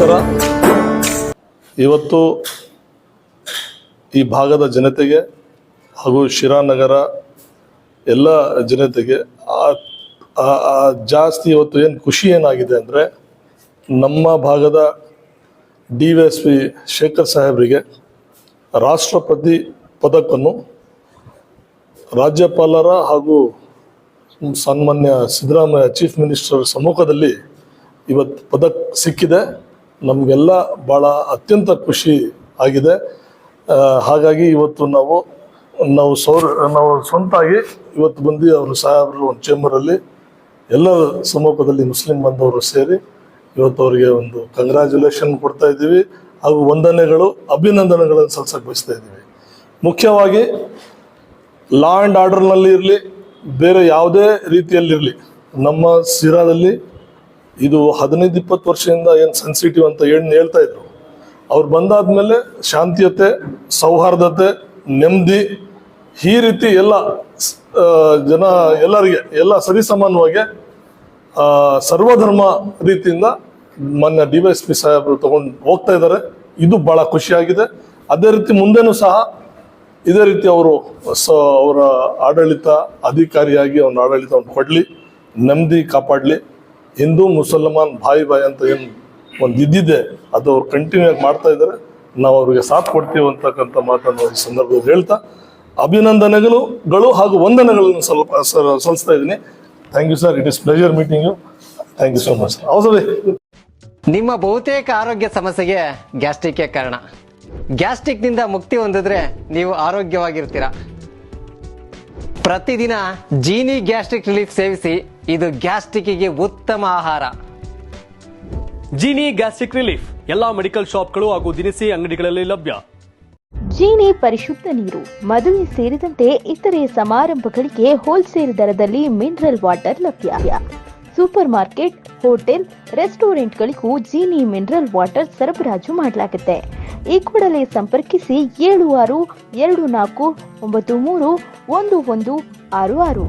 ನಮಸ್ಕಾರ. ಇವತ್ತು ಈ ಭಾಗದ ಜನತೆಗೆ ಹಾಗೂ ಶಿರಾನಗರ ಎಲ್ಲ ಜನತೆಗೆ ಜಾಸ್ತಿ ಇವತ್ತು ಏನು ಖುಷಿ ಏನಾಗಿದೆ ಅಂದರೆ ನಮ್ಮ ಭಾಗದ D V S P Shekhar ಸಾಹೇಬರಿಗೆ ರಾಷ್ಟ್ರಪತಿ ಪದಕವನ್ನು ರಾಜ್ಯಪಾಲರ ಹಾಗೂ ಸನ್ಮಾನ್ಯ ಸಿದ್ದರಾಮಯ್ಯ ಚೀಫ್ ಮಿನಿಸ್ಟರ್ ಸಮ್ಮುಖದಲ್ಲಿ ಇವತ್ತು ಪದಕ್ ಸಿಕ್ಕಿದೆ. ನಮಗೆಲ್ಲ ಭಾಳ ಅತ್ಯಂತ ಖುಷಿ ಆಗಿದೆ. ಹಾಗಾಗಿ ಇವತ್ತು ನಾವು ನಾವು ಸೌರ, ನಾವು ಸ್ವಂತಾಗಿ ಇವತ್ತು ಬಂದು ಅವರು ಸಾಹೇಬರು ಒಂದು ಚೇಂಬರಲ್ಲಿ ಎಲ್ಲ ಸಮ್ಮುಖದಲ್ಲಿ ಮುಸ್ಲಿಂ ಬಂದವರು ಸೇರಿ ಇವತ್ತು ಅವರಿಗೆ ಒಂದು ಕಂಗ್ರ್ಯಾಚುಲೇಷನ್ ಕೊಡ್ತಾ ಇದ್ದೀವಿ. ಹಾಗೂ ವಂದನೆಗಳು, ಅಭಿನಂದನೆಗಳನ್ನು ಸಲ್ಸಕ್ಕೆ ಬಯಸ್ತಾ ಇದ್ದೀವಿ. ಮುಖ್ಯವಾಗಿ ಲಾ ಆ್ಯಂಡ್ ಆರ್ಡರ್ನಲ್ಲಿ ಇರಲಿ, ಬೇರೆ ಯಾವುದೇ ರೀತಿಯಲ್ಲಿರಲಿ, ನಮ್ಮ ಸಿರಾದಲ್ಲಿ ಇದು ಹದಿನೈದು, ಇಪ್ಪತ್ತು ವರ್ಷದಿಂದ ಏನು ಸೆನ್ಸಿಟಿವ್ ಅಂತ ಏನು ಹೇಳ್ತಾ ಇದ್ರು. ಅವ್ರು ಬಂದಾದ್ಮೇಲೆ ಶಾಂತಿಯತೆ, ಸೌಹಾರ್ದತೆ, ನೆಮ್ಮದಿ, ಈ ರೀತಿ ಎಲ್ಲ ಜನ ಎಲ್ಲರಿಗೆ, ಎಲ್ಲ ಸರಿಸಮಾನವಾಗಿ ಸರ್ವಧರ್ಮ ರೀತಿಯಿಂದ ಮೊನ್ನೆ ಡಿ ವೈ ಎಸ್ ಪಿ ಸಾಹೇಬರು ತಗೊಂಡು ಹೋಗ್ತಾ ಇದ್ದಾರೆ ಇದು ಬಹಳ ಖುಷಿಯಾಗಿದೆ. ಅದೇ ರೀತಿ ಮುಂದೆನೂ ಸಹ ಇದೇ ರೀತಿ ಅವರು ಅವರ ಆಡಳಿತ ಅಧಿಕಾರಿಯಾಗಿ ಅವನ ಆಡಳಿತವನ್ನು ಕೊಡಲಿ, ನೆಮ್ಮದಿ ಕಾಪಾಡಲಿ. ಹಿಂದೂ ಮುಸಲ್ಮಾನ್ ಭಾಯಿ ಭಾಯಿ ಅಂತ ಏನು ಒಂದು ಇದ್ದಿದೆ ಅದು ಅವ್ರು ಕಂಟಿನ್ಯೂ ಆಗಿ ಮಾಡ್ತಾ ಇದ್ದಾರೆ ನಾವು ಅವರಿಗೆ ಸಾಥ್ ಕೊಡ್ತೀವಿ ಅಂತಕ್ಕಂಥ ಮಾತನ್ನು ಈ ಸಂದರ್ಭದಲ್ಲಿ ಹೇಳ್ತಾ, ಅಭಿನಂದನೆಗಳು ಗಳು ಹಾಗೂ ವಂದನೆಗಳನ್ನು ಸ್ವಲ್ಪ ಸಲ್ಲಿಸ್ತಾ ಇದ್ದೀನಿ. Thank you sir it is pleasure meeting you thank you so much ಹೌದು ನಿಮ್ಮ ಬಹುತೇಕ ಆರೋಗ್ಯ ಸಮಸ್ಯೆಗೆ ಗ್ಯಾಸ್ಟ್ರಿಕ್ ಕಾರಣ. ಗ್ಯಾಸ್ಟ್ರಿಕ್ನಿಂದ ಮುಕ್ತಿ ಹೊಂದಿದ್ರೆ ನೀವು ಆರೋಗ್ಯವಾಗಿರ್ತೀರಾ. ಪ್ರತಿದಿನ ಜೀನಿ ಗ್ಯಾಸ್ಟ್ರಿಕ್ ರಿಲೀಫ್ ಸೇವಿಸಿ ಇದು ಗ್ಯಾಸ್ಟ್ರಿಕ್ಗೆ ಉತ್ತಮ ಆಹಾರ. Genie gastric relief. ಎಲ್ಲಾ ಮೆಡಿಕಲ್ ಶಾಪ್ಗಳು ಹಾಗೂ ದಿನಸಿ ಅಂಗಡಿಗಳಲ್ಲಿ ಲಭ್ಯ. ಜೀನಿ ಪರಿಶುದ್ಧ ನೀರು ಮದುವೆ ಸೇರಿದಂತೆ ಇತರೆ ಸಮಾರಂಭಗಳಿಗೆ ಹೋಲ್ಸೇಲ್ ದರದಲ್ಲಿ ಮಿನರಲ್ ವಾಟರ್ ಲಭ್ಯ. ಸೂಪರ್ ಮಾರ್ಕೆಟ್ ಹೋಟೆಲ್ ರೆಸ್ಟೋರೆಂಟ್ಗಳಿಗೂ ಜೀನಿ ಮಿನರಲ್ ವಾಟರ್ ಸರಬರಾಜು ಮಾಡಲಾಗುತ್ತೆ. ಈ ಕೂಡಲೇ ಸಂಪರ್ಕಿಸಿ ಏಳು ಆರು ಎರಡು ನಾಲ್ಕು ಒಂಬತ್ತು ಮೂರು ಒಂದು ಒಂದು ಆರು ಆರು.